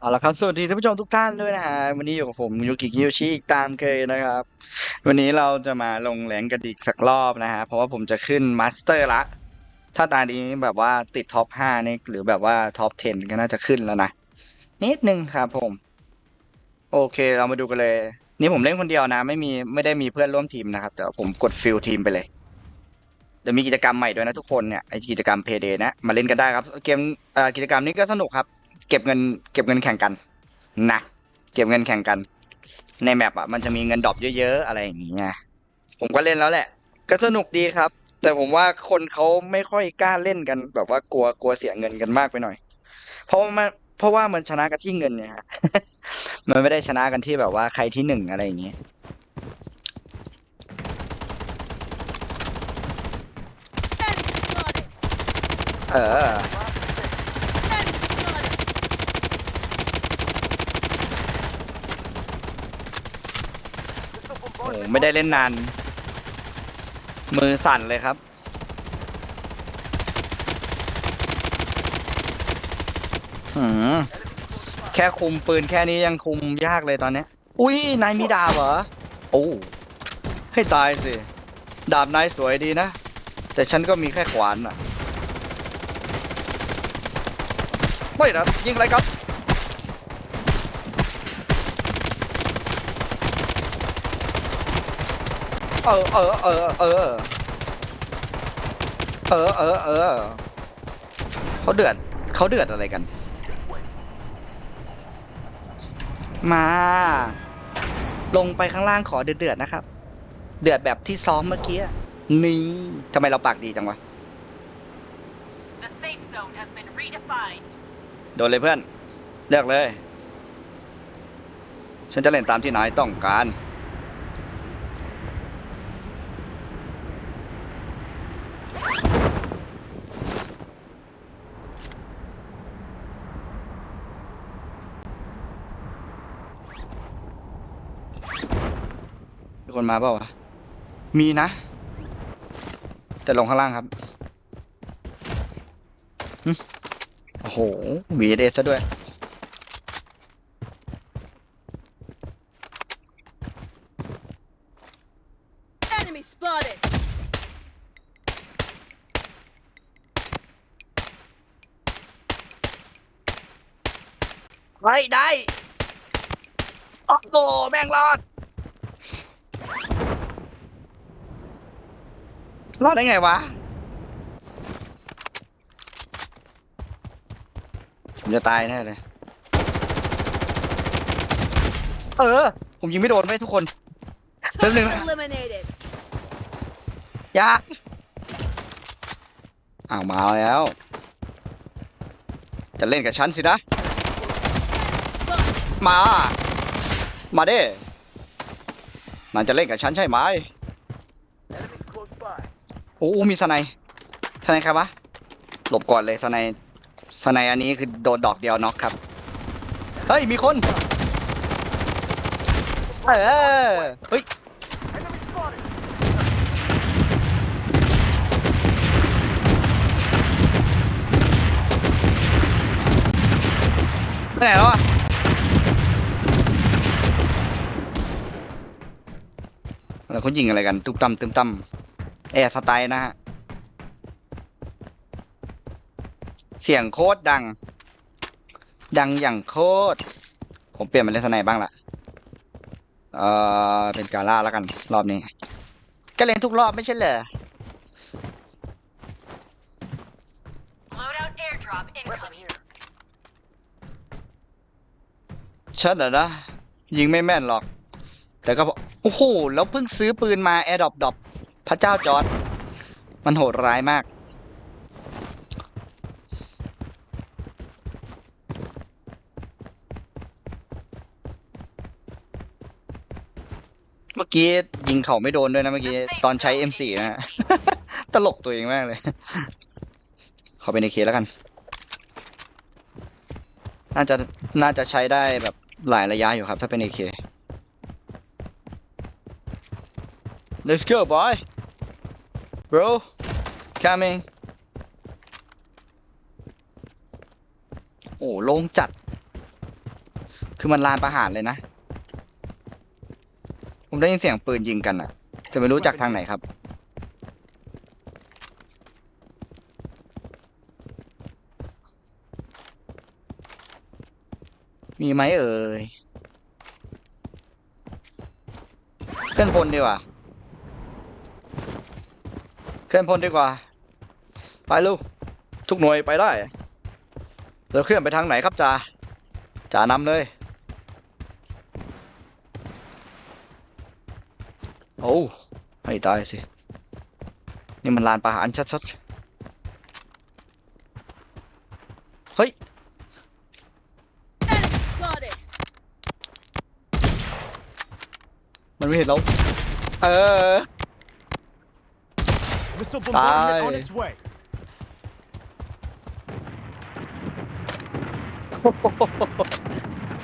เอาละครับสวัสดีท่านผู้ชมทุกท่านด้วยนะฮะวันนี้อยู่กับผมยูกิคิโยชิอีกตามเคยนะครับ วันนี้เราจะมาลงแรงกันอีกสักรอบนะฮะเพราะว่าผมจะขึ้นมาสเตอร์ละ ถ้าตานี้แบบว่าติดท็อป5นี่หรือแบบว่าท็อป 10 ก็น่าจะขึ้นแล้วนะ นิดนึงครับผม โอเคเรามาดูกันเลย นี่ผมเล่นคนเดียวนะ ไม่มีไม่ได้มีเพื่อนร่วมทีมนะครับแต่ผมกดฟิลทีมไปเลยเดี๋ยวมีกิจกรรมใหม่ด้วยนะทุกคนเนี่ยไอกิจกรรมเพย์เดย์นะมาเล่นกันได้ครับ เกมอ่อกิจกรรมนี้ก็สนุกครับ เก็บเงิน เก็บเงินแข่งกันนะเก็บเงินแข่งกัน ในแมปอะมันจะมีเงินดรอปเยอะๆอะไรอย่างเงี้ยผมก็เล่นแล้วแหละ ก็สนุกดีครับ แต่ผมว่าคนเขาไม่ค่อยกล้าเล่นกัน แบบว่ากลัวกลัวเสียเงินกันมากไปหน่อย เพราะว่ามันเพราะว่ามันชนะกันที่เงินเนี่ยฮะมันไม่ได้ชนะกันที่แบบว่าใครที่หนึ่งอะไรอย่างเงี้ยเออ โอ้ไม่ได้เล่นนาน มือสั่นเลยครับ หืมแค่คุมปืนแค่นี้ยังคุมยากเลยตอนเนี้ย อุ้ยนายมีดาบเหรอ โอ้ให้ตายสิ ดาบนายสวยดีนะ แต่ฉันก็มีแค่ขวานน่ะไม่นะยิงอะไรครับ เออเออเออเออเออเออเออเขาเดือดเขาเดือดอะไรกัน มา ลงไปข้างล่างขอเดือดเดือดๆนะครับ เดือดแบบที่ซ้อมเมื่อกี้นี่ทำไมเราปากดีจังวะโดนเลยเพื่อนเลือกเลย ฉันจะเล่นตามที่นายต้องการ มีคนมาเปล่าวะ มีนะ แต่ลงข้างล่างครับหึโอ้โหวีเดซะด้วย Enemy spotted. ไว้ได้ โอ้โหแม่งรอด รอดได้ไงวะ ผมจะตายแน่เลย เออ ผมยิงไม่โดนไหมทุกคน แป๊บนึง Target eliminated. ยากอ้าวมาแล้ว จะเล่นกับฉันสินะ มา มาเด้นายจะเล่นกับฉันใช่ไหม โอ้มีสไนด์สไนด์ใครวะหลบก่อนเลยสไนด์สไนด์อันนี้คือโดนดอกเดียวน็อกครับ เฮ้ย มีคน เออเฮ้ยไปไหนแล้วอะแล้วเขายิงอะไรกัน ตุ้มตั้มตุ้มตั้ม แอร์สไตล์นะฮะ เสียงโคตรดัง ดังอย่างโคตร ผมเปลี่ยนมาเล่นสไนด์บ้างละเออเป็นกาล่าแล้วกัน รอบนี้ ก็เล่นทุกรอบไม่ใช่เหรอ Loadout airdrop incoming. ฉันเหรอนะ ยิงไม่แม่นหรอก แต่ก็บอกโอ้โห แล้วเพิ่งซื้อปืนมาแอร์ดรอปดอป พระเจ้าจอร์ดมันโหดร้ายมาก เมื่อกี้ยิงเขาไม่โดนด้วยนะเมื่อกี้ ตอนใช้ M4 นะฮะตลกตัวเองมากเลย ขอเป็นในเคแล้วกัน น่าจะน่าจะใช้ได้แบบหลายระยะอยู่ครับ ถ้าเป็น AK Let's go boy bro coming โอ้โลงจัด คือมันลานประหารเลยนะ ผมได้ยินเสียงปืนยิงกันอะจะไม่รู้จากทางไหนครับ มีไหมเอ่ยเคลื่อนดีกว่า เคลื่อนพลดีกว่า ไปลูก ทุกหน่วยไปได้ เราเคลื่อนไปทางไหนครับจ่าจ่านำเลย โอ้ให้ตายสิ นี่มันลานประหารชัดๆ เฮ้ย มันไม่เห็นเรา เออ Missile bombardment on Bye. its way.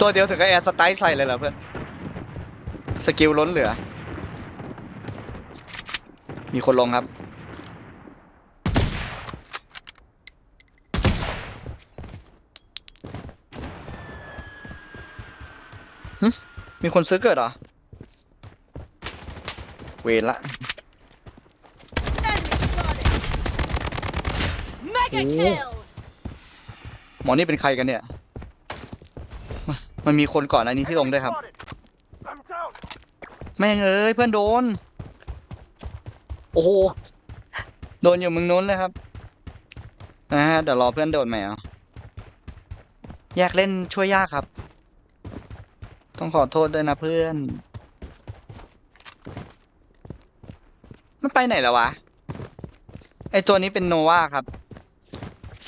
ตัวเดียวถึงกับแอร์สไตล์ใส่เลยเหรอเพื่อน สกิลล้นเหลือ มีคนลงครับหึมีคนซื้อเกิดเหรอ เวรละ Enemy spotted. Mega Ooh. kill. หมอนี่เป็นใครกันเนี่ยมันมันมีคนก่อนอันนี้ที่ลงด้วยครับ Spotted. I'm down. แม่งเอ้ยเพื่อนโดน โอ้โหโดนอยู่มึงนู้นเลยครับนะฮะเดี๋ยวรอเพื่อนโดนไหมอะแยกเล่นช่วยยากครับ ต้องขอโทษด้วยนะเพื่อน มันไปไหนแล้ววะ ไอตัวนี้เป็นโนวาครับ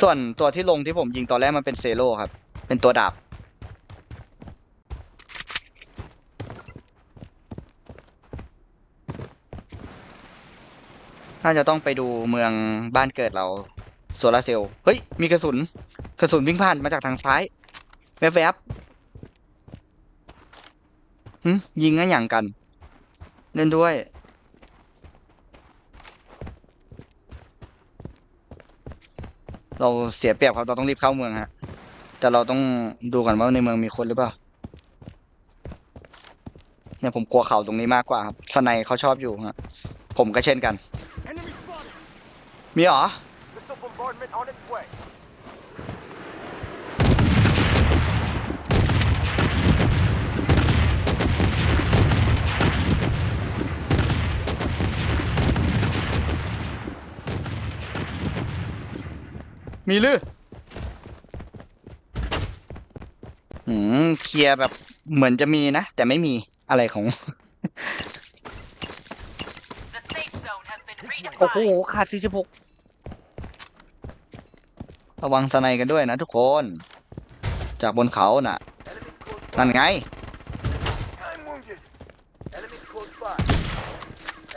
ส่วนตัวที่ลงที่ผมยิงตอนแรกมันเป็นเซโร่ครับ เป็นตัวดาบ น่าจะต้องไปดูเมืองบ้านเกิดเราโซลาร์เซลล์เฮ้ย มีกระสุน กระสุนวิ่งผ่านมาจากทางซ้าย แวบๆยิงงั้นอย่างกัน เล่นด้วย เราเสียเปรียบครับเราต้องรีบเข้าเมืองฮะ แต่เราต้องดูก่อนว่าในเมืองมีคนหรือเปล่า เนี่ยผมกลัวเขาตรงนี้มากกว่าครับสไนเขาชอบอยู่ฮะ ผมก็เช่นกัน มีเหรอ Missile bombardment on its way. มีหรืออืมเคลียร์แบบเหมือนจะมีนะ แต่ไม่มีอะไรของ The safe zone has been โอ้โห redefined. ขาด 46 ระวังสไนกันด้วยนะทุกคน จากบนเขาน่ะ Enemy close นั่นไง by. I'm wounded. Enemy close by.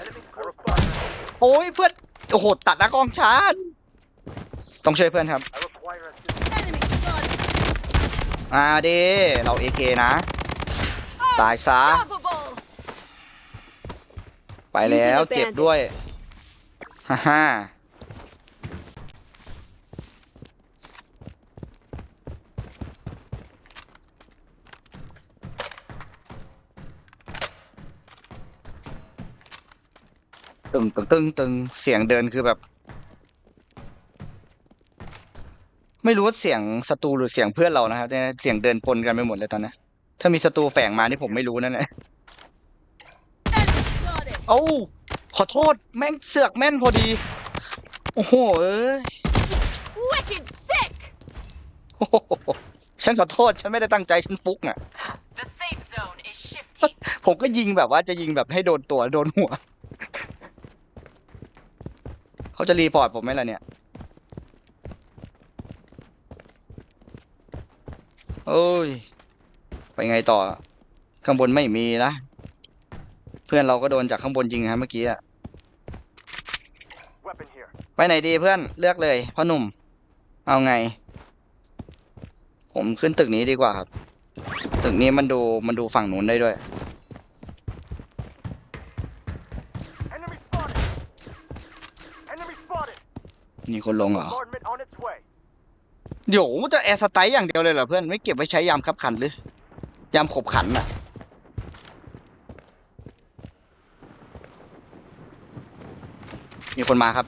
Enemy close by. โอ้ยเพื่อน โอ้โห ตัดหน้ากล้องชาน ต้องช่วยเพื่อนครับ I require assistance. Enemy spotted. อ่าเด้เราเอเนะ ตายซะ Unstoppable. ไปแล้ว Using a เจ็บ bandage ด้วย ฮ่าฮ่าตึงตึงตึงตึงเสียงเดินคือแบบ ไม่รู้ว่าเสียงศัตรูหรือเสียงเพื่อนเรานะครับแต่เสียงเดินปนกันไปหมดเลยตอนนี้ถ้ามีศัตรูแฝงมานี่ผมไม่รู้นั่นแหละ Enemy spotted. เอ้าขอโทษแม่งเสือกแม่นพอดี โอ้โหเอ้ย Wicked sick. โอ้โหฉันขอโทษฉันไม่ได้ตั้งใจฉันฟุกน่ะ The safe zone is shifting. ผมก็ยิงแบบว่าจะยิงแบบให้โดนตัวโดนหัว เขาจะรีพอร์ตผมไหมล่ะเนี่ย เอ้ย ไปไงต่อ ข้างบนไม่มีนะ เพื่อนเราก็โดนจากข้างบนยิงฮะเมื่อกี้อะ Weapon here. ไปไหนดีเพื่อนเลือกเลยพ่อหนุ่ม เอาไง ผมขึ้นตึกนี้ดีกว่าครับ ตึกนี้มันดูมันดูฝั่งนู้นได้ด้วย Enemy spotted. Enemy spotted. มีคนลงเหรอ Bombardment on its way. เดี๋ยวจะแอร์สไตล์อย่างเดียวเลยเหรอเพื่อนไม่เก็บไว้ใช้ยามคับขันหรือยามขบขันอะมีคนมาครับ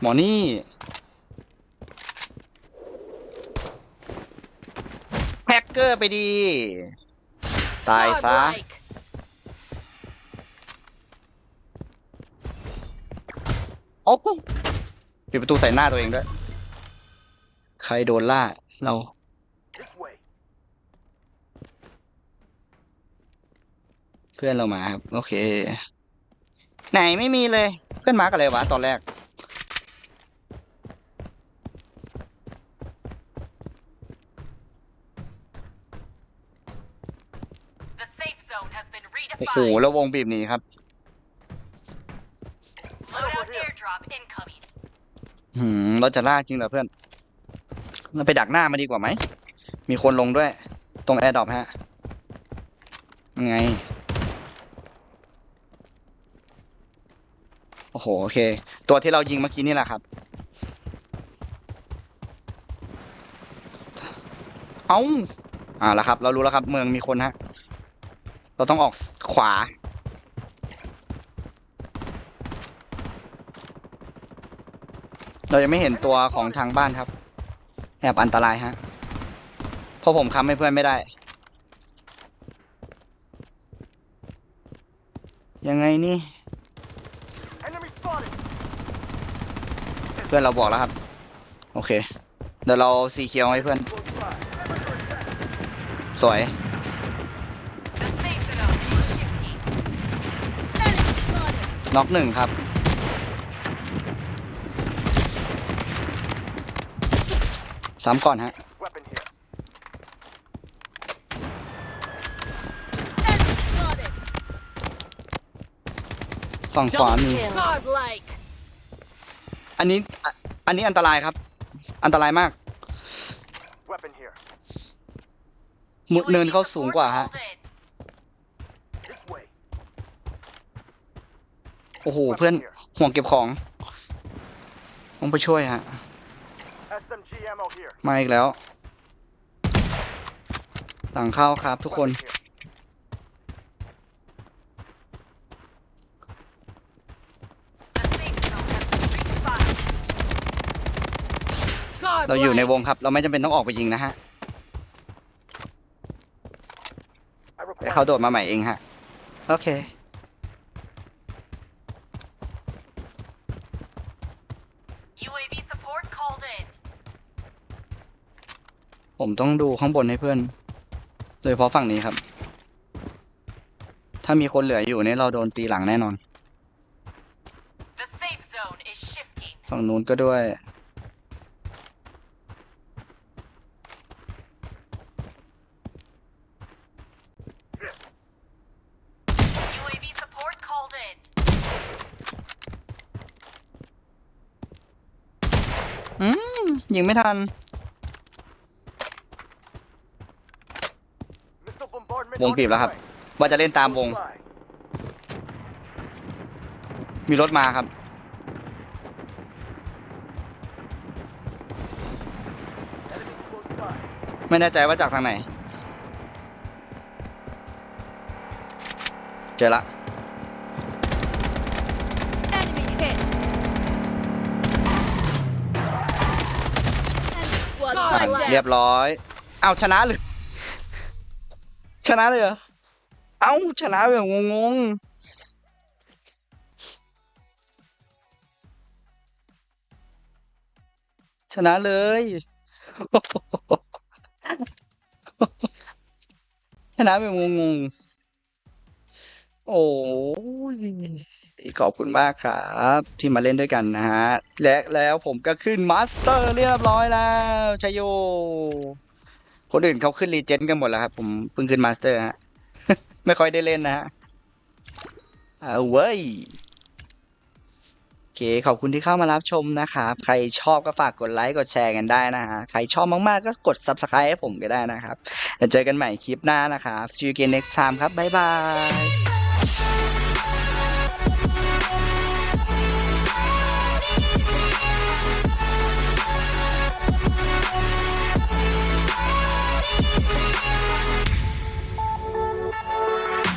หมอนี่แฮกเกอร์ไปดี ตายซะ โอ้ปิดประตูใส่หน้าตัวเองด้วย ใครโดนล่าเรา This way. เพื่อนเรามาครับ โอเค ไหนไม่มีเลย เพื่อนมากันเลยวะ ตอนแรก The safe zone has been โอ้โห redefined. แล้ววงบีบหนีครับ Loadout airdrop incoming. หืมเราจะล่าจริงเหรอเพื่อนเราไปดักหน้ามาดีกว่าไหม มีคนลงด้วย ตรงแอร์ดรอปฮะยังไง โอ้โห โอเค ตัวที่เรายิงเมื่อกี้นี่แหละครับ เอาอ่าแล้วครับ เรารู้แล้วครับ เมืองมีคนฮะ เราต้องออกขวา เรายังไม่เห็นตัวของทางบ้านครับ แอบอันตรายฮะ เพราะผมค้ำให้เพื่อนไม่ได้ ยังไงนี่ Enemy spotted. เพื่อนเราบอกแล้วครับ โอเค เดี๋ยวเราสีเขียวให้เพื่อน Close by. Remember to attack. สวย The safe zone is shifting. Enemy spotted. น็อกหนึ่งครับ ซ้ำก่อนฮะ Weapon here. Enemy spotted. ฝั่งขวามี Godlike. อันนี้อะอันนี้อันตรายครับ อันตรายมาก Weapon here. มุด UAV เนินเข้าสูง support กว่าฮะ called in. This way. โอ้โห เพื่อนห่วงเก็บของ ต้องไปช่วยฮะ SMG ammo here. มาอีกแล้ว หลังเข้าครับทุกคน Weapon here. The safe zone has been redefined. เราอยู่ใน Godlike. วงครับ เราไม่จำเป็นต้องออกไปยิงนะฮะ I แต่ require เขาโดดมาใหม่เองฮะ โอเค ต้องดูข้างบนให้เพื่อน โดยเฉพาะฝั่งนี้ครับ ถ้ามีคนเหลืออยู่เนี่ยเราโดนตีหลังแน่นอน The safe zone is shifting. ฝั่งนู้นก็ด้วย UAV support called in. อืมยิงไม่ทัน Missile bombardment วง on บีบ its แล้วครับ way. ว่าจะเล่นตามวง Close by. มีรถมาครับ Enemy close by. ไม่แน่ใจว่าจากทางไหน เจอละ Enemy hit. Enemy squad อะ godlike. เรียบร้อย เอาชนะเลย ชนะเลยเหรอ เอ้า ชนะแบบงงๆ ชนะเลย ชนะแบบงงๆ โอ้ยขอบคุณมากครับ ที่มาเล่นด้วยกันนะฮะ และแล้วผมก็ขึ้นมาสเตอร์เรียบร้อยแล้วชยโย คนอื่นเขาขึ้นรีเจนกันหมดแล้วครับ ผมเพิ่งขึ้นมาสเตอร์ฮะ ไม่ค่อยได้เล่นนะฮะ เอาเว้ยโอเคขอบคุณที่เข้ามารับชมนะครับ ใครชอบก็ฝากกดไลค์กดแชร์กันได้นะฮะ ใครชอบมาก ๆ ก็กด subscribe ให้ผมก็ได้นะครับแล้วเจอกันใหม่คลิปหน้านะครับ see you again next time ครับ บ๊ายบาย